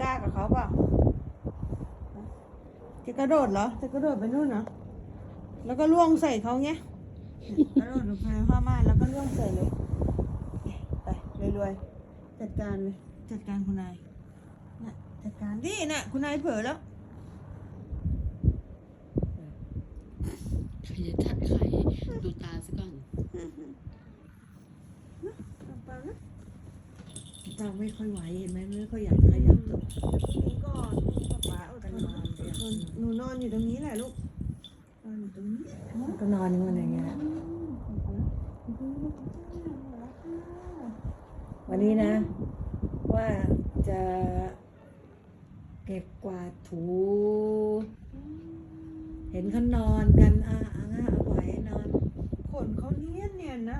กล้ากับเขาเปล่าจะกระโดดเหรอ จะกระโดดไปนู่นเหรอ แล้วก็ล่วงใส่เขาเงี้ยกระโดดลงไปในผ้าม่านแล้วก็ล่วงใส่เลย ไปรวยๆจัดการเลย จัดการคุณนายน่ะจัดการดิน่ะ คุณนายเผลอแล้วใครจะทัดใครดูตาซะก่อน ตาไม่ค่อยไหวเห็นไหมไม่ค่อยอยากขยับตัวนี้ก่อนป้าอดทนหนูนอนอยู่ตรงนี้แหละลูกนอนอยู่ตรงนี้ก็นอนอย่างมันอย่างเงี้ยวันนี้นะ ว่าจะเก็บกวาดถู เห็นเขานอนกันอะอะอะปล่อยให้นอนขนเขาเนียน